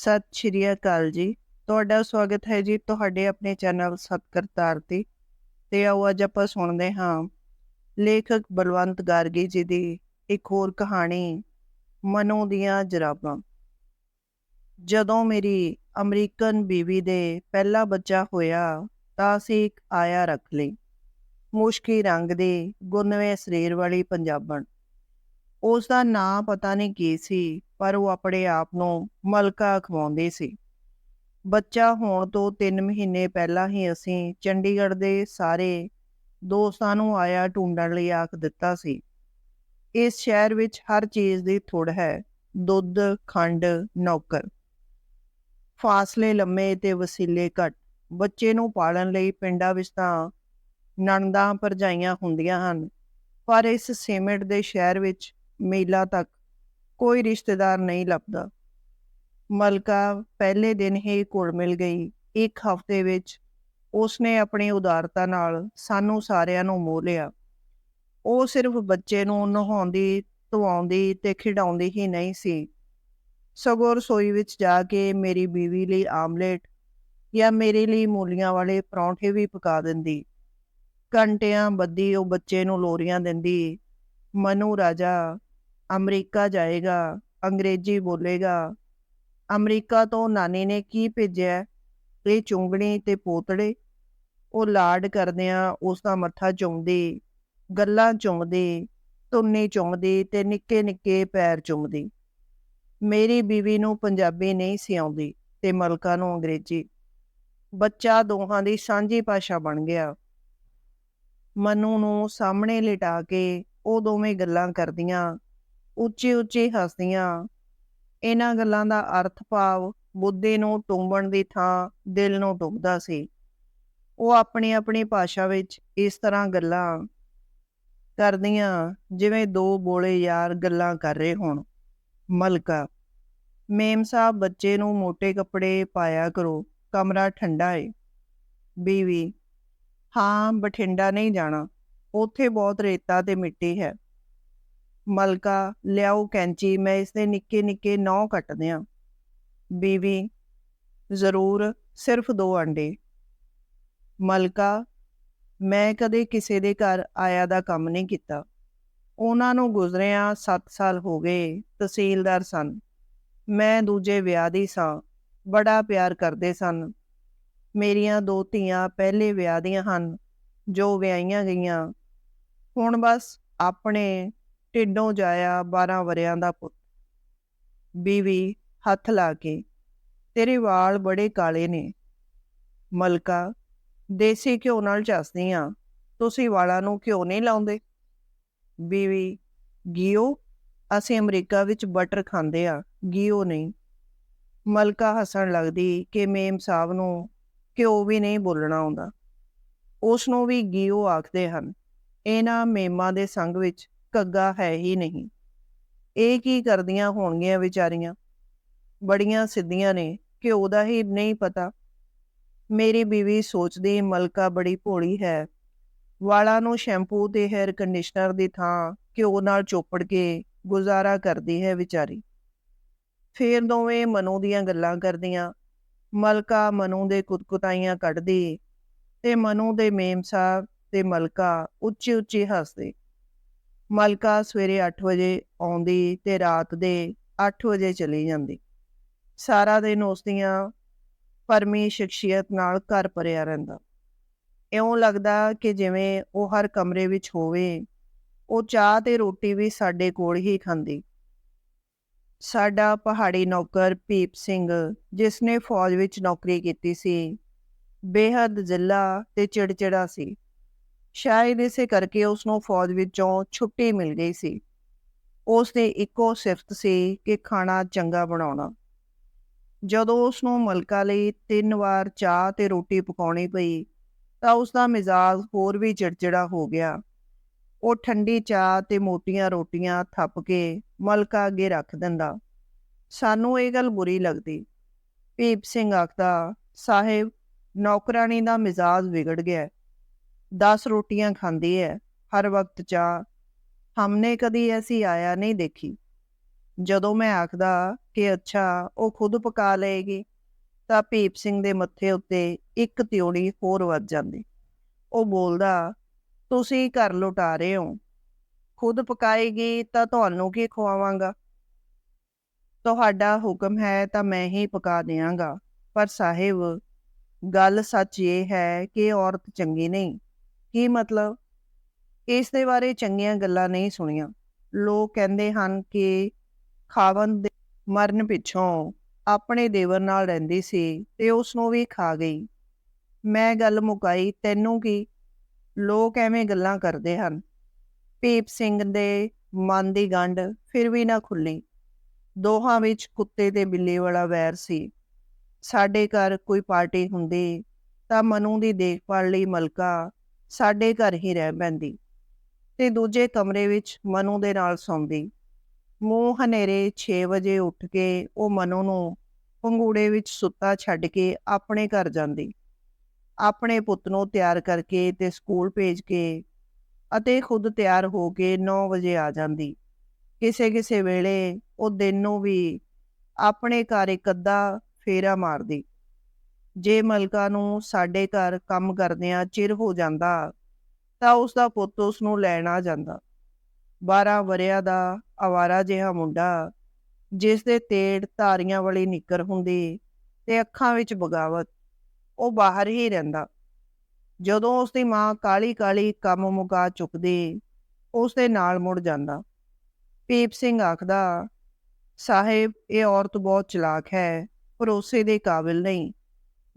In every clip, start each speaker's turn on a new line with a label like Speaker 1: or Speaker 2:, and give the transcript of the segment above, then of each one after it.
Speaker 1: ਸਤਿ ਸ਼੍ਰੀ ਅਕਾਲ ਜੀ। ਤੁਹਾਡਾ ਸਵਾਗਤ ਹੈ ਜੀ ਤੁਹਾਡੇ ਆਪਣੇ ਚੈਨਲ ਸਤਕਰਤਾਰ ਤੇ। ਤੇ ਆਓ ਅੱਜ ਆਪਾਂ ਸੁਣਦੇ ਹਾਂ ਲੇਖਕ ਬਲਵੰਤ ਗਾਰਗੀ ਜੀ ਦੀ ਇੱਕ ਹੋਰ ਕਹਾਣੀ, ਮਨੋ ਦੀਆਂ ਜਰਾਬਾਂ। ਜਦੋਂ ਮੇਰੀ ਅਮਰੀਕਨ ਬੀਵੀ ਦੇ ਪਹਿਲਾ ਬੱਚਾ ਹੋਇਆ ਤਾਂ ਅਸੀਂ ਇੱਕ ਆਇਆ ਰੱਖ ਲਈ। ਮੁਸ਼ਕੀ ਰੰਗ ਦੀ ਗੁੰਨਵੇਂ ਸਰੀਰ ਵਾਲੀ ਪੰਜਾਬਣ। ਉਸ ਦਾ ਨਾਂ ਪਤਾ ਨਹੀਂ ਕੀ ਸੀ, ਪਰ ਉਹ ਆਪਣੇ ਆਪ ਨੂੰ ਮਲਕਾ ਖਵਾਉਂਦੇ ਸੀ। ਬੱਚਾ ਹੋਣ ਤੋਂ 3 ਮਹੀਨੇ ਪਹਿਲਾਂ ਹੀ ਅਸੀਂ ਚੰਡੀਗੜ੍ਹ ਦੇ ਸਾਰੇ ਦੋਸਤਾਂ ਨੂੰ ਆਇਆ ਢੂੰਡਣ ਲਈ ਆਖ ਦਿੱਤਾ ਸੀ। ਇਸ ਸ਼ਹਿਰ ਵਿੱਚ ਹਰ ਚੀਜ਼ ਦੀ ਥੁੜ ਹੈ, ਦੁੱਧ, ਖੰਡ, ਨੌਕਰ। ਫਾਸਲੇ ਲੰਮੇ ਤੇ ਵਸੀਲੇ ਘੱਟ। ਬੱਚੇ ਨੂੰ ਪਾਲਣ ਲਈ ਪਿੰਡਾਂ ਵਿੱਚ ਤਾਂ ਨਣਦਾਂ ਭਰਜਾਈਆਂ ਹੁੰਦੀਆਂ ਹਨ, ਪਰ ਇਸ ਸੀਮਿੰਟ ਦੇ ਸ਼ਹਿਰ ਵਿੱਚ ਮੀਲਾਂ ਤੱਕ ਕੋਈ ਰਿਸ਼ਤੇਦਾਰ ਨਹੀਂ ਲੱਭਦਾ। ਮਲਕਾ ਪਹਿਲੇ ਦਿਨ ਹੀ ਕੋਲ ਮਿਲ ਗਈ। ਇੱਕ ਹਫ਼ਤੇ ਵਿੱਚ ਉਸਨੇ ਆਪਣੀ ਉਦਾਰਤਾ ਨਾਲ ਸਾਨੂੰ ਸਾਰਿਆਂ ਨੂੰ ਮੋਹ ਲਿਆ। ਉਹ ਸਿਰਫ ਬੱਚੇ ਨੂੰ ਨਹਾਉਂਦੀ ਧਵਾਉਂਦੀ ਤੇ ਖਿਡਾਉਂਦੀ ਹੀ ਨਹੀਂ ਸੀ। ਸਗੋਂ ਰਸੋਈ ਵਿੱਚ ਜਾ ਕੇ ਮੇਰੀ ਬੀਵੀ ਲਈ ਆਮਲੇਟ ਜਾਂ ਮੇਰੇ ਲਈ ਮੂਲੀਆਂ ਵਾਲੇ ਪਰੌਂਠੇ ਵੀ ਪਕਾ ਦਿੰਦੀ। ਘੰਟਿਆਂ ਬੱਦੀ ਉਹ ਬੱਚੇ ਨੂੰ ਲੋਰੀਆਂ ਦਿੰਦੀ, ਮਨੂ ਰਾਜਾ ਅਮਰੀਕਾ ਜਾਏਗਾ, ਅੰਗਰੇਜ਼ੀ ਬੋਲੇਗਾ। ਅਮਰੀਕਾ ਤੋਂ ਨਾਨੀ ਨੇ ਕੀ ਭੇਜਿਆ? ਇਹ ਚੁੰਗਣੀ ਤੇ ਪੋਤੜੇ। ਉਹ ਲਾਡ ਕਰਦਿਆਂ ਉਸ ਦਾ ਮੱਥਾ ਚੁੰਮਦੀ, ਗੱਲਾਂ ਚੁੰਮਦੀ ਤੁੰਨੀ ਚੁੰਮਦੀ ਤੇ ਨਿੱਕੇ ਨਿੱਕੇ ਪੈਰ ਚੁੰਮਦੀ। ਮੇਰੀ ਬੀਵੀ ਨੂੰ ਪੰਜਾਬੀ ਨਹੀਂ ਸੀ ਆਉਂਦੀ ਤੇ ਮਲਕਾ ਨੂੰ ਅੰਗਰੇਜ਼ੀ। ਬੱਚਾ ਦੋਹਾਂ ਦੀ ਸਾਂਝੀ ਭਾਸ਼ਾ ਬਣ ਗਿਆ। ਮਨੂ ਨੂੰ ਸਾਹਮਣੇ ਲਿਟਾ ਕੇ ਉਹ ਦੋਵੇਂ ਗੱਲਾਂ ਕਰਦੀਆਂ। ਉੱਚੀ ਉੱਚੀ ਹੱਸਦੀਆਂ। ਇਹਨਾਂ ਗੱਲਾਂ ਦਾ ਅਰਥ ਭਾਵ ਬੁੱਧੇ ਨੂੰ ਟੁੰਬਣ ਦੀ ਥਾਂ ਦਿਲ ਨੂੰ ਟੁੰਬਦਾ ਸੀ। ਉਹ ਆਪਣੀ ਆਪਣੀ ਭਾਸ਼ਾ ਵਿੱਚ ਇਸ ਤਰ੍ਹਾਂ ਗੱਲਾਂ ਕਰਦੀਆਂ ਜਿਵੇਂ ਦੋ ਬੋਲੇ ਯਾਰ ਗੱਲਾਂ ਕਰ ਰਹੇ ਹੋਣ। ਮਲਕਾ, ਮੇਮ ਸਾਹਿਬ ਬੱਚੇ ਨੂੰ ਮੋٹے ਕੱਪੜੇ ਪਾਇਆ ਕਰੋ, ਕਮਰਾ ਠੰਡਾ ਏ। ਬੀਵੀ, ਹਾਂ ਬਠਿੰਡਾ ਨਹੀਂ ਜਾਣਾ, ਉੱਥੇ ਬਹੁਤ ਰੇਤਾ ਤੇ ਮਿੱਟੀ ਹੈ। ਮਲਕਾ ਲਿਆਓ ਕੈਂਚੀ, ਮੈਂ ਇਸ ਦੇ ਨਿੱਕੇ ਨਿੱਕੇ ਨੌ ਕੱਟਦੇ ਆ ਬੀਵੀ, ਜ਼ਰੂਰ, ਸਿਰਫ ਦੋ ਅੰਡੇ ਮਲਕਾ, ਮੈਂ ਕਦੇ ਕਿਸੇ ਦੇ ਘਰ ਆਇਆ ਦਾ ਕੰਮ ਨਹੀਂ ਕੀਤਾ। ਉਹਨਾਂ ਨੂੰ ਗੁਜ਼ਰਿਆ 7 ਸਾਲ ਹੋ ਗਏ, ਤਹਿਸੀਲਦਾਰ ਸਨ। ਮੈਂ ਦੂਜੇ ਵਿਆਹ ਦੀ ਸਾਂ, ਬੜਾ ਪਿਆਰ ਕਰਦੇ ਸਨ। ਮੇਰੀਆਂ ਦੋ ਧੀਆਂ ਪਹਿਲੇ ਵਿਆਹ ਦੀਆਂ ਹਨ, ਜੋ ਵਿਆਹੀਆਂ ਗਈਆਂ। ਹੁਣ ਬਸ ਆਪਣੇ ਢਿੱਡੋਂ ਜਾਇਆ 12 ਵਰਿਆਂ ਦਾ ਪੁੱਤ। ਬੀਵੀ ਹੱਥ ਲਾ ਕੇ, ਤੇਰੇ ਵਾਲ ਬੜੇ ਕਾਲੇ ਨੇ। ਮਲਕਾ, ਦੇਸੀ ਘਿਓ ਨਾਲ ਚਸਦੀਆਂ ਤੁਸੀਂ ਵਾਲਾਂ ਨੂੰ ਘਿਓ ਨਹੀਂ ਲਾਉਂਦੇ? ਬੀਵੀ, ਗਿਓ, ਅਸੀਂ ਅਮਰੀਕਾ ਵਿੱਚ ਬਟਰ ਖਾਂਦੇ ਆ। ਗਿਓ ਨਹੀਂ। ਮਲਕਾ ਹੱਸਣ ਲੱਗਦੀ ਕਿ ਮੇਮ ਸਾਹਿਬ ਨੂੰ ਘਿਓ ਵੀ ਨਹੀਂ ਬੋਲਣਾ ਆਉਂਦਾ। ਉਸ ਨੂੰ ਵੀ ਗਿਓ ਆਖਦੇ ਹਨ। ਇਹਨਾਂ ਮੇਮਾਂ ਦੇ ਸੰਗ ਵਿੱਚ ਕੱਗਾ ਹੈ ਹੀ ਨਹੀਂ। ਇਹ ਕੀ ਕਰਦੀਆਂ ਹੋਣਗੀਆਂ ਵਿਚਾਰੀਆਂ? ਬੜੀਆਂ ਸਿੱਧੀਆਂ ਨੇ ਕਿ ਉਹਦਾ ਹੀ ਨਹੀਂ ਪਤਾ। ਮੇਰੀ ਬੀਵੀ ਸੋਚਦੀ, ਮਲਕਾ ਬੜੀ ਭੋਲੀ ਹੈ। ਵਾਲਾਂ ਨੂੰ ਸ਼ੈਂਪੂ ਤੇ ਹੈਅਰ ਕੰਡੀਸ਼ਨਰ ਦੀ ਥਾਂ ਘਿਓ ਨਾਲ ਚੋਪੜ ਕੇ ਗੁਜ਼ਾਰਾ ਕਰਦੀ ਹੈ ਵਿਚਾਰੀ। ਫੇਰ ਦੋਵੇਂ ਮਨੂ ਦੀਆਂ ਗੱਲਾਂ ਕਰਦੀਆਂ। ਮਲਕਾ ਮਨੂ ਦੇ ਕੁਤਕੁਤਾਈਆਂ ਕੱਢਦੀ ਤੇ ਮਨੂ ਦੇ ਮੇਮ ਸਾਹਿਬ ਤੇ ਮਲਕਾ ਉੱਚੀ ਉੱਚੀ ਹੱਸਦੇ। ਮਲਕਾ ਸਵੇਰੇ 8 ਵਜੇ ਆਉਂਦੀ ਤੇ ਰਾਤ ਦੇ 8 ਵਜੇ ਚਲੀ ਜਾਂਦੀ। ਸਾਰਾ ਦਿਨ ਉਸ ਦੀਆਂ ਪਰਮੀ ਸ਼ਖਸੀਅਤ ਨਾਲ ਘਰ ਭਰਿਆ ਰਹਿੰਦਾ। ਇਉਂ ਲੱਗਦਾ ਕਿ ਜਿਵੇਂ ਉਹ ਹਰ ਕਮਰੇ ਵਿੱਚ ਹੋਵੇ, ਉਹ ਚਾਹ ਤੇ ਰੋਟੀ ਵੀ ਸਾਡੇ ਕੋਲ ਹੀ ਖਾਂਦੀ। ਸਾਡਾ ਪਹਾੜੀ ਨੌਕਰ ਭੀਪ ਸਿੰਘ, ਜਿਸ ਨੇ ਫੌਜ ਵਿੱਚ ਨੌਕਰੀ ਕੀਤੀ ਸੀ, ਬੇਹੱਦ ਜ਼ਿੱਲਾ ਤੇ ਚਿੜਚਿੜਾ ਸੀ। ਸ਼ਾਇਦ ਇਸੇ ਕਰਕੇ ਉਸ ਨੂੰ ਫੌਜ ਵਿੱਚੋਂ ਛੁੱਟੀ ਮਿਲ ਗਈ ਸੀ। ਉਸ ਦੀ ਇੱਕੋ ਸਿਫਤ ਸੀ ਕਿ ਖਾਣਾ ਚੰਗਾ ਬਣਾਉਣਾ। ਜਦੋਂ ਉਸ ਨੂੰ ਮਲਕਾ ਲਈ ਤਿੰਨ ਵਾਰ ਚਾਹ ਤੇ ਰੋਟੀ ਪਕਾਉਣੀ ਪਈ, ਤਾਂ ਉਸ ਦਾ ਮਿਜ਼ਾਜ ਹੋਰ ਵੀ ਚਿੜਚਿੜਾ ਹੋ ਗਿਆ। ਉਹ ਠੰਡੀ ਚਾਹ ਤੇ ਮੋਟੀਆਂ ਰੋਟੀਆਂ ਥੱਪ ਕੇ ਮਲਕਾ ਅੱਗੇ ਰੱਖ ਦਿੰਦਾ। ਸਾਨੂੰ ਇਹ ਗੱਲ ਬੁਰੀ ਲੱਗਦੀ। ਭੀਪ ਸਿੰਘ ਆਖਦਾ, ਸਾਹਿਬ ਨੌਕਰਾਨੀ ਦਾ ਮਿਜ਼ਾਜ ਵਿਗੜ ਗਿਆ। 10 ਰੋਟੀਆਂ ਖਾਂਦੀ ਹੈ ਹਰ ਵਕਤ ਚਾਹ ਹਮਨੇ ਕਦੀ ਐਸੀ ਆਇਆ ਨਹੀਂ ਦੇਖੀ। ਜਦੋਂ ਮੈਂ ਆਖਦਾ ਕਿ ਅੱਛਾ, ਉਹ ਖੁਦ ਪਕਾ ਲਏਗੀ, ਤਾਂ ਭੀਪ ਸਿੰਘ ਦੇ ਮੱਥੇ ਉੱਤੇ ਇੱਕ ਤਿਉੜੀ ਹੋਰ ਵੱਜ ਜਾਂਦੀ। ਉਹ ਬੋਲਦਾ, ਤੁਸੀਂ ਘਰ ਲੁਟਾ ਰਹੇ ਹੋ। ਖੁਦ ਪਕਾਏਗੀ ਤਾਂ ਤੁਹਾਨੂੰ ਕੀ ਖਵਾਵਾਂਗਾ? ਤੁਹਾਡਾ ਹੁਕਮ ਹੈ ਤਾਂ ਮੈਂ ਹੀ ਪਕਾ ਦਿਆਂਗਾ। ਪਰ ਸਾਹਿਬ, ਗੱਲ ਸੱਚ ਇਹ ਹੈ ਕਿ ਔਰਤ ਚੰਗੀ ਨਹੀਂ। ਕੀ ਮਤਲਬ? ਇਸ ਦੇ ਬਾਰੇ ਚੰਗੀਆਂ ਗੱਲਾਂ ਨਹੀਂ ਸੁਣੀਆਂ। ਲੋਕ ਕਹਿੰਦੇ ਹਨ ਕਿ ਖਾਵਨ ਦੇ ਮਰਨ ਪਿੱਛੋਂ ਆਪਣੇ ਦੇਵਰ ਨਾਲ ਰਹਿੰਦੀ ਸੀ ਤੇ ਉਸ ਨੂੰ ਵੀ ਖਾ ਗਈ। ਮੈਂ ਗੱਲ ਮੁਕਾਈ ਤੈਨੂੰ ਕੀ? ਲੋਕ ਐਵੇਂ ਗੱਲਾਂ ਕਰਦੇ ਹਨ। ਭੀਪ ਸਿੰਘ ਦੇ ਮਨ ਦੀ ਗੰਢ ਫਿਰ ਵੀ ਨਾ ਖੁੱਲੀ। ਦੋਹਾਂ ਵਿੱਚ ਕੁੱਤੇ ਤੇ ਬਿੱਲੀ ਵਾਲਾ ਵੈਰ ਸੀ। ਸਾਡੇ ਘਰ ਕੋਈ ਪਾਰਟੀ ਹੁੰਦੀ ਤਾਂ ਮਨੂ ਦੀ ਦੇਖਭਾਲ ਲਈ ਮਲਕਾ ਸਾਡੇ ਘਰ ਹੀ ਰਹਿ ਪੈਂਦੀ ਤੇ ਦੂਜੇ ਕਮਰੇ ਵਿੱਚ ਮਨੂ ਦੇ ਨਾਲ ਸੌਂਦੀ। ਮੂੰਹ ਹਨੇਰੇ 6 ਵਜੇ ਉੱਠ ਕੇ ਉਹ ਮਨੂ ਨੂੰ ਪੰਗੂੜੇ ਵਿੱਚ ਸੁੱਤਾ ਛੱਡ ਕੇ ਆਪਣੇ ਘਰ ਜਾਂਦੀ। ਆਪਣੇ ਪੁੱਤ ਨੂੰ ਤਿਆਰ ਕਰਕੇ ਤੇ ਸਕੂਲ ਭੇਜ ਕੇ ਅਤੇ ਖੁਦ ਤਿਆਰ ਹੋ ਕੇ 9 ਵਜੇ ਆ ਜਾਂਦੀ। ਕਿਸੇ ਕਿਸੇ ਵੇਲੇ ਉਹ ਦਿਨ ਨੂੰ ਵੀ ਆਪਣੇ ਘਰ ਇੱਕ ਅੱਧਾ ਫੇਰਾ ਮਾਰਦੀ। ਜੇ ਮਲਕਾ ਨੂੰ ਸਾਡੇ ਘਰ ਕੰਮ ਕਰਦਿਆਂ ਚਿਰ ਹੋ ਜਾਂਦਾ, ਤਾਂ ਉਸ ਦਾ ਪੁੱਤ ਉਸ ਨੂੰ ਲੈਣ ਆ ਜਾਂਦਾ। 12 ਵਰਿਆਂ ਦਾ ਆਵਾਰਾ ਜਿਹਾ ਮੁੰਡਾ, ਜਿਸ ਦੇ ਤੇੜ ਧਾਰੀਆਂ ਵਾਲੀ ਨਿੱਕਰ ਹੁੰਦੀ ਤੇ ਅੱਖਾਂ ਵਿੱਚ ਬਗਾਵਤ, ਉਹ ਬਾਹਰ ਹੀ ਰਹਿੰਦਾ। ਜਦੋਂ ਉਸ ਦੀ ਮਾਂ ਕਾਲੀ ਕਾਲੀ ਕੰਮ ਮੁਕਾ ਚੁੱਕਦੀ ਉਸ ਦੇ ਨਾਲ ਮੁੜ ਜਾਂਦਾ। ਪੀਪ ਸਿੰਘ ਆਖਦਾ, ਸਾਹਿਬ, ਇਹ ਔਰਤ ਬਹੁਤ ਚਲਾਕ ਹੈ, ਭਰੋਸੇ ਦੇ ਕਾਬਿਲ ਨਹੀਂ।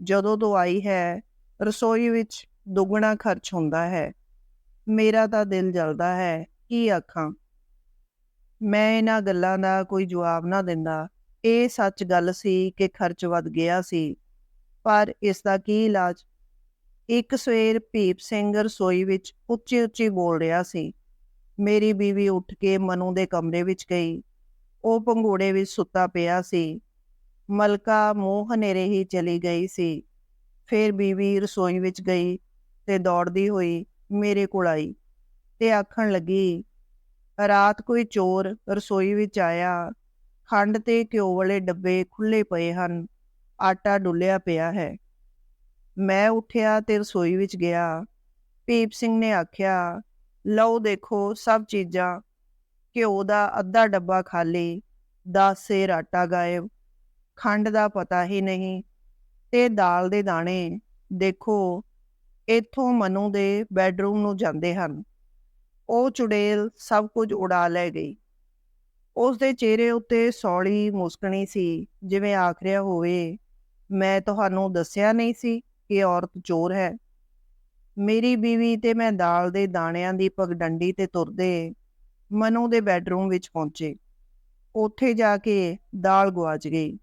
Speaker 1: ਜਦੋਂ ਤੋਂ ਆਈ ਹੈ, ਰਸੋਈ ਵਿੱਚ ਦੁੱਗਣਾ ਖਰਚ ਹੁੰਦਾ ਹੈ। ਮੇਰਾ ਤਾਂ ਦਿਲ ਜਲਦਾ ਹੈ ਕੀ ਆਖਾਂ ਮੈਂ ਇਹਨਾਂ ਗੱਲਾਂ ਦਾ ਕੋਈ ਜਵਾਬ ਨਾ ਦਿੰਦਾ। ਇਹ ਸੱਚ ਗੱਲ ਸੀ ਕਿ ਖਰਚ ਵੱਧ ਗਿਆ ਸੀ। ਪਰ ਇਸ ਦਾ ਕੀ ਇਲਾਜ? ਇੱਕ ਸਵੇਰ ਭੀਪ ਸਿੰਘ ਰਸੋਈ ਵਿੱਚ ਉੱਚੀ ਉੱਚੀ ਬੋਲ ਰਿਹਾ ਸੀ। ਮੇਰੀ ਬੀਵੀ ਉੱਠ ਕੇ ਮਨੂ ਦੇ ਕਮਰੇ ਵਿੱਚ ਗਈ। ਉਹ ਪੰਘੂੜੇ ਵਿੱਚ ਸੁੱਤਾ ਪਿਆ ਸੀ। ਮਲਕਾ ਮੂੰਹ ਹਨੇਰੇ ਹੀ ਚਲੀ ਗਈ ਸੀ। ਫਿਰ ਬੀਵੀ ਰਸੋਈ ਵਿੱਚ ਗਈ ਤੇ ਦੌੜਦੀ ਹੋਈ ਮੇਰੇ ਕੋਲ ਆਈ ਤੇ ਆਖਣ ਲੱਗੀ, ਰਾਤ ਕੋਈ ਚੋਰ ਰਸੋਈ ਵਿੱਚ ਆਇਆ, ਖੰਡ ਤੇ ਘਿਓ ਵਾਲੇ ਡੱਬੇ ਖੁੱਲੇ ਪਏ ਹਨ, ਆਟਾ ਡੁੱਲਿਆ ਪਿਆ ਹੈ। ਮੈਂ ਉੱਠਿਆ ਤੇ ਰਸੋਈ ਵਿੱਚ ਗਿਆ। ਭੀਪ ਸਿੰਘ ਨੇ ਆਖਿਆ, ਲਓ ਦੇਖੋ ਸਭ ਚੀਜ਼ਾਂ, ਘਿਓ ਦਾ ਅੱਧਾ ਡੱਬਾ ਖਾਲੀ 10 ਸੇਰ ਆਟਾ ਗਾਇਬ। ਖੰਡ ਦਾ ਪਤਾ ਹੀ ਨਹੀਂ। ਤੇ ਦਾਲ ਦੇ ਦਾਣੇ ਦੇਖੋ, ਇੱਥੋਂ ਮਨੂ ਦੇ ਬੈੱਡਰੂਮ ਨੂੰ ਜਾਂਦੇ ਹਨ। ਉਹ ਚੁੜੇਲ ਸਭ ਕੁਝ ਉਡਾ ਲੈ ਗਈ। ਉਸ ਦੇ ਚਿਹਰੇ ਉੱਤੇ ਸੌਲੀ ਮੁਸਕਣੀ ਸੀ, ਜਿਵੇਂ ਆਖ ਰਿਹਾ ਹੋਵੇ, ਮੈਂ ਤੁਹਾਨੂੰ ਦੱਸਿਆ ਨਹੀਂ ਸੀ ਕਿ ਔਰਤ ਚੋਰ ਹੈ। ਮੇਰੀ ਬੀਵੀ ਤੇ ਮੈਂ ਦਾਲ ਦੇ ਦਾਣਿਆਂ ਦੀ ਪਗਡੰਡੀ ਤੇ ਤੁਰਦੇ ਮਨੂ ਦੇ ਬੈੱਡਰੂਮ ਵਿੱਚ ਪਹੁੰਚੇ। ਉੱਥੇ ਜਾ ਕੇ ਦਾਲ ਗਵਾਚ ਗਈ।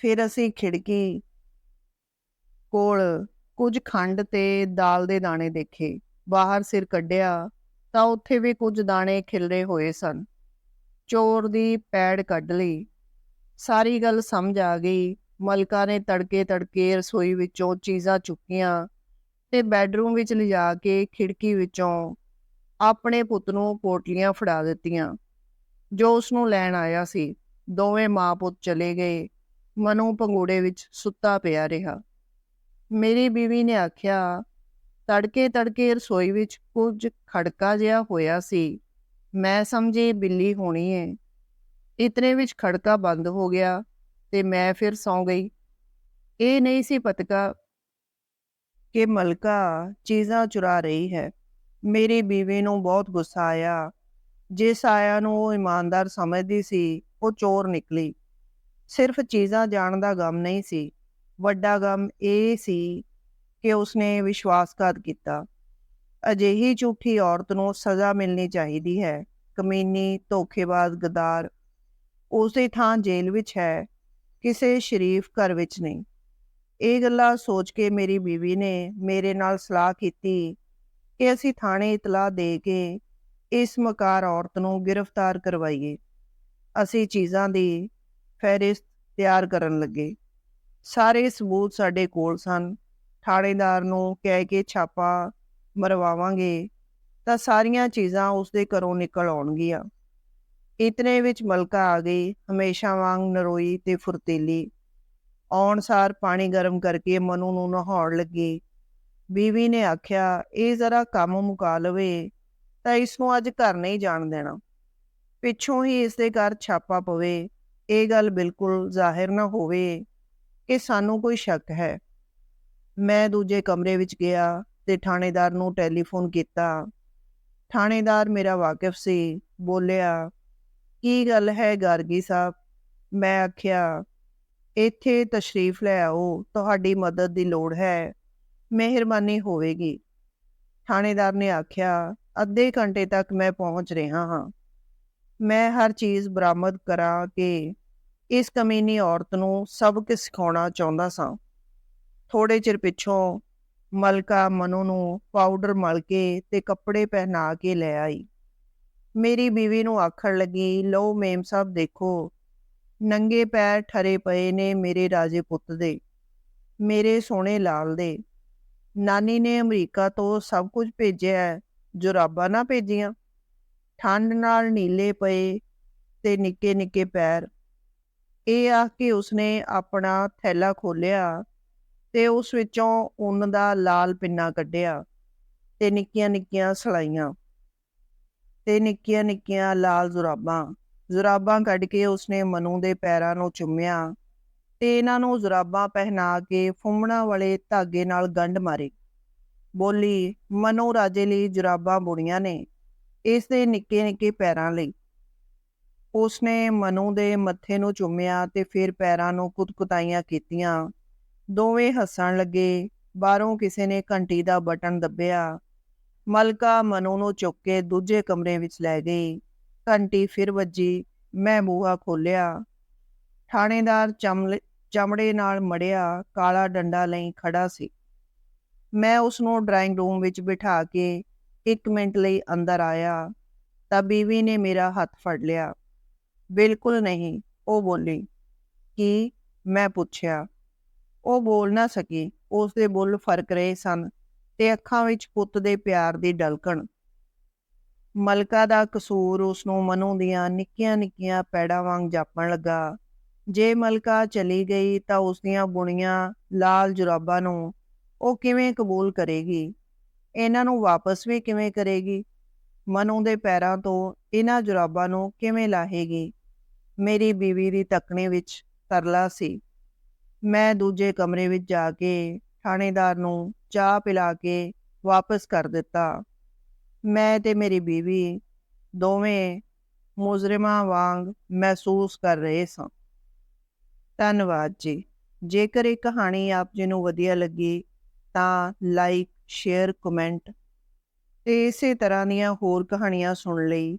Speaker 1: ਫਿਰ ਅਸੀਂ ਖਿੜਕੀ ਕੋਲ ਕੁਝ ਖੰਡ ਤੇ ਦਾਲ ਦੇ ਦਾਣੇ ਦੇਖੇ। ਬਾਹਰ ਸਿਰ ਕੱਢਿਆ ਤਾਂ ਉੱਥੇ ਵੀ ਕੁਝ ਦਾਣੇ ਖਿਲਰੇ ਹੋਏ ਸਨ। ਚੋਰ ਦੀ ਪੈੜ ਕੱਢ ਲਈ। ਸਾਰੀ ਗੱਲ ਸਮਝ ਆ ਗਈ। ਮਲਕਾ ਨੇ ਤੜਕੇ ਤੜਕੇ ਰਸੋਈ ਵਿੱਚੋਂ ਚੀਜ਼ਾਂ ਚੁੱਕੀਆਂ ਤੇ ਬੈੱਡਰੂਮ ਵਿੱਚ ਲਿਜਾ ਕੇ ਖਿੜਕੀ ਵਿੱਚੋਂ ਆਪਣੇ ਪੁੱਤ ਨੂੰ ਪੋਟਲੀਆਂ ਫੜਾ ਦਿੱਤੀਆਂ। ਜੋ ਉਸ ਨੂੰ ਲੈਣ ਆਇਆ ਸੀ, ਦੋਵੇਂ ਮਾਂ ਪੁੱਤ ਚਲੇ ਗਏ। ਮਨੂ ਪੰਗੂੜੇ ਵਿੱਚ ਸੁੱਤਾ ਪਿਆ ਰਿਹਾ। ਮੇਰੀ ਬੀਵੀ ਨੇ ਆਖਿਆ, ਤੜਕੇ ਤੜਕੇ ਰਸੋਈ ਵਿੱਚ ਕੁਝ ਖੜਕਾ ਜਿਹਾ ਹੋਇਆ ਸੀ। ਮੈਂ ਸਮਝੀ ਬਿੱਲੀ ਹੋਣੀ ਏ। ਇਤਨੇ ਵਿੱਚ ਖੜਕਾ ਬੰਦ ਹੋ ਗਿਆ ਤੇ ਮੈਂ ਫਿਰ ਸੌਂ ਗਈ। ਇਹ ਨਹੀਂ ਸੀ ਪਤਕਾ ਕਿ ਮਲਕਾ ਚੀਜ਼ਾਂ ਚੁਰਾ ਰਹੀ ਹੈ। ਮੇਰੀ ਬੀਵੀ ਨੂੰ ਬਹੁਤ ਗੁੱਸਾ ਆਇਆ। ਜਿਸ ਆਇਆ ਨੂੰ ਉਹ ਇਮਾਨਦਾਰ ਸਮਝਦੀ ਸੀ, ਉਹ ਚੋਰ ਨਿਕਲੀ। ਸਿਰਫ ਚੀਜ਼ਾਂ ਜਾਣ ਦਾ ਗਮ ਨਹੀਂ ਸੀ। ਵੱਡਾ ਗਮ ਇਹ ਸੀ ਕਿ ਉਸਨੇ ਵਿਸ਼ਵਾਸਘਾਤ ਕੀਤਾ। ਅਜਿਹੀ ਝੂਠੀ ਔਰਤ ਨੂੰ ਸਜ਼ਾ ਮਿਲਣੀ ਚਾਹੀਦੀ ਹੈ। ਕਮੀਨੀ, ਧੋਖੇਬਾਜ਼, ਗਦਾਰ, ਉਸੇ ਥਾਂ ਜੇਲ੍ਹ ਵਿੱਚ ਹੈ, ਕਿਸੇ ਸ਼ਰੀਫ ਘਰ ਵਿੱਚ ਨਹੀਂ। ਇਹ ਗੱਲਾਂ ਸੋਚ ਕੇ ਮੇਰੀ ਬੀਵੀ ਨੇ ਮੇਰੇ ਨਾਲ ਸਲਾਹ ਕੀਤੀ ਕਿ ਅਸੀਂ ਥਾਣੇ ਇਤਲਾਹ ਦੇ ਕੇ ਇਸ ਮਕਾਰ ਔਰਤ ਨੂੰ ਗ੍ਰਿਫਤਾਰ ਕਰਵਾਈਏ। ਅਸੀਂ ਚੀਜ਼ਾਂ ਦੀ ਫਹਿਰਿਸਤ ਤਿਆਰ ਕਰਨ ਲੱਗੇ। ਸਾਰੇ ਸਬੂਤ ਸਾਡੇ ਕੋਲ ਸਨ। ਥਾਣੇਦਾਰ ਨੂੰ ਕਹਿ ਕੇ ਛਾਪਾ ਮਰਵਾਵਾਂਗੇ ਤਾਂ ਸਾਰੀਆਂ ਚੀਜ਼ਾਂ ਉਸਦੇ ਘਰੋਂ ਨਿਕਲ ਆਉਣਗੀਆਂ। ਇਤਨੇ ਵਿੱਚ ਮਲਕਾ ਆ ਗਈ, ਹਮੇਸ਼ਾ ਵਾਂਗ ਨਰੋਈ ਤੇ ਫੁਰਤੀਲੀ। ਆਉਣ ਸਾਰ ਪਾਣੀ ਗਰਮ ਕਰਕੇ ਮਨੂ ਨੂੰ ਨਹਾਉਣ ਲੱਗੀ। ਬੀਵੀ ਨੇ ਆਖਿਆ, ਇਹ ਜ਼ਰਾ ਕੰਮ ਮੁਕਾ ਲਵੇ ਤਾਂ ਇਸ ਨੂੰ ਅੱਜ ਘਰ ਨਹੀਂ ਜਾਣ ਦੇਣਾ। ਪਿੱਛੋਂ ਹੀ ਇਸ ਦੇ ਘਰ ਛਾਪਾ ਪਵੇ। ਇਹ ਗੱਲ ਬਿਲਕੁਲ ਜ਼ਾਹਿਰ ਨਾ ਹੋਵੇ ਕਿ ਸਾਨੂੰ ਕੋਈ ਸ਼ੱਕ ਹੈ। ਮੈਂ ਦੂਜੇ ਕਮਰੇ ਵਿੱਚ ਗਿਆ ਤੇ ਥਾਣੇਦਾਰ ਨੂੰ ਟੈਲੀਫੋਨ ਕੀਤਾ। ਥਾਣੇਦਾਰ ਮੇਰਾ ਵਾਕਿਫ ਸੀ, ਬੋਲਿਆ, ਕੀ ਗੱਲ ਹੈ ਗਾਰਗੀ ਸਾਹਿਬ? ਮੈਂ ਆਖਿਆ, ਇੱਥੇ ਤਸ਼ਰੀਫ ਲੈ ਆਓ, ਤੁਹਾਡੀ ਮਦਦ ਦੀ ਲੋੜ ਹੈ, ਮਿਹਰਬਾਨੀ ਹੋਵੇਗੀ। ਥਾਣੇਦਾਰ ਨੇ ਆਖਿਆ, ਅੱਧੇ ਘੰਟੇ ਤੱਕ ਮੈਂ ਪਹੁੰਚ ਰਿਹਾ ਹਾਂ। ਮੈਂ ਹਰ ਚੀਜ਼ ਬਰਾਮਦ ਕਰਾਂ ਕਿ ਇਸ ਕਮੀਨੀ ਔਰਤ ਨੂੰ ਸਭ ਕੁਝ ਸਿਖਾਉਣਾ ਚਾਹੁੰਦਾ ਸਾਂ। ਥੋੜੇ ਚਿਰ ਪਿੱਛੋਂ ਮਲਕਾ ਮਨੂ ਨੂੰ ਪਾਊਡਰ ਮਲ ਕੇ ਤੇ ਕੱਪੜੇ ਪਹਿਨਾ ਕੇ ਲੈ ਆਈ। ਮੇਰੀ ਬੀਵੀ ਨੂੰ ਆਖਣ ਲੱਗੀ, ਲਓ ਮੇਮ ਸਾਹਿਬ, ਦੇਖੋ, ਨੰਗੇ ਪੈਰ ਠਰੇ ਪਏ ਨੇ ਮੇਰੇ ਰਾਜੇ ਪੁੱਤ ਦੇ, ਮੇਰੇ ਸੋਹਣੇ ਲਾਲ ਦੇ। ਨਾਨੀ ਨੇ ਅਮਰੀਕਾ ਤੋਂ ਸਭ ਕੁਝ ਭੇਜਿਆ ਹੈ, ਜੁਰਾਬਾਂ ਨਾ ਭੇਜੀਆਂ। ਠੰਡ ਨਾਲ ਨੀਲੇ ਪਏ ਤੇ ਨਿੱਕੇ ਨਿੱਕੇ ਪੈਰ ਇਹ ਆ ਕਿ ਉਸਨੇ ਆਪਣਾ ਥੈਲਾ ਖੋਲਿਆ ਤੇ ਉਸ ਵਿੱਚੋਂ ਉੱਨ ਦਾ ਲਾਲ ਪਿੰਨਾ ਕੱਢਿਆ ਤੇ ਨਿੱਕੀਆਂ ਨਿੱਕੀਆਂ ਸਲਾਈਆਂ ਤੇ ਨਿੱਕੀਆਂ ਨਿੱਕੀਆਂ ਲਾਲ ਜ਼ੁਰਾਬਾਂ ਜ਼ੁਰਾਬਾਂ ਕੱਢ ਕੇ ਉਸਨੇ ਮਨੂ ਦੇ ਪੈਰਾਂ ਨੂੰ ਚੁੰਮਿਆ ਤੇ ਇਹਨਾਂ ਨੂੰ ਜ਼ੁਰਾਬਾਂ ਪਹਿਨਾ ਕੇ ਫੁੰਮਣਾ ਵਾਲੇ ਧਾਗੇ ਨਾਲ ਗੰਢ ਮਾਰੀ। ਬੋਲੀ, ਮਨੂ ਰਾਜੇ ਲਈ ਜ਼ੁਰਾਬਾਂ ਬੁਣੀਆਂ ਨੇ, ਇਸ ਦੇ ਨਿੱਕੇ ਨਿੱਕੇ ਪੈਰਾਂ ਲਈ। ਉਸਨੇ ਮਨੂ ਦੇ ਮੱਥੇ ਨੂੰ ਚੁੰਮਿਆ ਤੇ ਫਿਰ ਪੈਰਾਂ ਨੂੰ ਕੁਤਕੁਤਾਈਆਂ ਕੀਤੀਆਂ। ਦੋਵੇਂ ਹੱਸਣ ਲੱਗੇ, ਬਾਹਰੋਂ ਕਿਸੇ ਨੇ ਘੰਟੀ ਦਾ ਬਟਨ ਦੱਬਿਆ। ਮਲਕਾ ਮਨੂ ਨੂੰ ਚੁੱਕ ਕੇ ਦੂਜੇ ਕਮਰੇ ਵਿੱਚ ਲੈ ਗਈ। ਘੰਟੀ ਫਿਰ ਵੱਜੀ, ਮੈਂ ਬੂਹਾ ਖੋਲਿਆ ਥਾਣੇਦਾਰ ਚਮੜੇ ਨਾਲ ਮੜਿਆ, ਕਾਲਾ ਡੰਡਾ ਲਈ ਖੜਾ ਸੀ। ਮੈਂ ਉਸ ਨੂੰ ਡਰਾਇੰਗ ਰੂਮ ਵਿੱਚ ਬਿਠਾ ਕੇ 1 ਮਿੰਟ ਲਈ ਅੰਦਰ ਆਇਆ, ਤਾਂ ਬੀਵੀ ਨੇ ਮੇਰਾ ਹੱਥ ਫੜ ਲਿਆ। ਬਿਲਕੁਲ ਨਹੀਂ। ਉਹ ਬੋਲੀ ਕੀ ਮੈਂ ਪੁੱਛਿਆ, ਉਹ ਬੋਲ ਨਾ ਸਕੀ। ਉਸ ਦੇ ਬੁੱਲ ਫ਼ਰਕ ਰਹੇ ਸਨ ਤੇ ਅੱਖਾਂ ਵਿੱਚ ਪੁੱਤ ਦੇ ਪਿਆਰ ਦੀ ਡਲਕਣ। ਮਲਕਾ ਦਾ ਕਸੂਰ ਉਸ ਨੂੰ ਮਨੋਂ ਦੀਆਂ ਨਿੱਕੀਆਂ ਨਿੱਕੀਆਂ ਪੈੜਾਂ ਵਾਂਗ ਜਾਪਣ ਲੱਗਾ। ਜੇ ਮਲਕਾ ਚਲੀ ਗਈ ਤਾਂ ਉਸ ਦੀਆਂ ਬੁਣੀਆਂ ਲਾਲ ਜੁਰਾਬਾਂ ਨੂੰ ਉਹ ਕਿਵੇਂ ਕਬੂਲ ਕਰੇਗੀ? ਇਹਨਾਂ ਨੂੰ ਵਾਪਸ ਵੀ ਕਿਵੇਂ ਕਰੇਗੀ? ਮਨੋਂ ਦੇ ਪੈਰਾਂ ਤੋਂ ਇਹਨਾਂ ਜੁਰਾਬਾਂ ਨੂੰ ਕਿਵੇਂ ਲਾਹੇਗੀ? ਮੇਰੀ ਬੀਵੀ ਦੀ ਤੱਕਣੇ ਵਿੱਚ ਤਰਲਾ ਸੀ। ਮੈਂ ਦੂਜੇ ਕਮਰੇ ਵਿੱਚ ਜਾ ਕੇ ਥਾਣੇਦਾਰ ਨੂੰ ਚਾਹ ਪਿਲਾ ਕੇ ਵਾਪਸ ਕਰ ਦਿੱਤਾ। ਮੈਂ ਤੇ ਮੇਰੀ ਬੀਵੀ ਦੋਵੇਂ ਮੁਜਰਮਾਂ ਵਾਂਗ ਮਹਿਸੂਸ ਕਰ ਰਹੇ ਸਾਂ। ਧੰਨਵਾਦ ਜੀ। ਜੇਕਰ ਇਹ ਕਹਾਣੀ ਆਪ ਜੀ ਨੂੰ ਵਧੀਆ ਲੱਗੀ, ਤਾਂ ਲਾਈਕ ਸ਼ੇਅਰ ਕਮੈਂਟ ਤੇ ਇਸੇ ਤਰ੍ਹਾਂ ਦੀਆਂ ਹੋਰ ਕਹਾਣੀਆਂ ਸੁਣਨ ਲਈ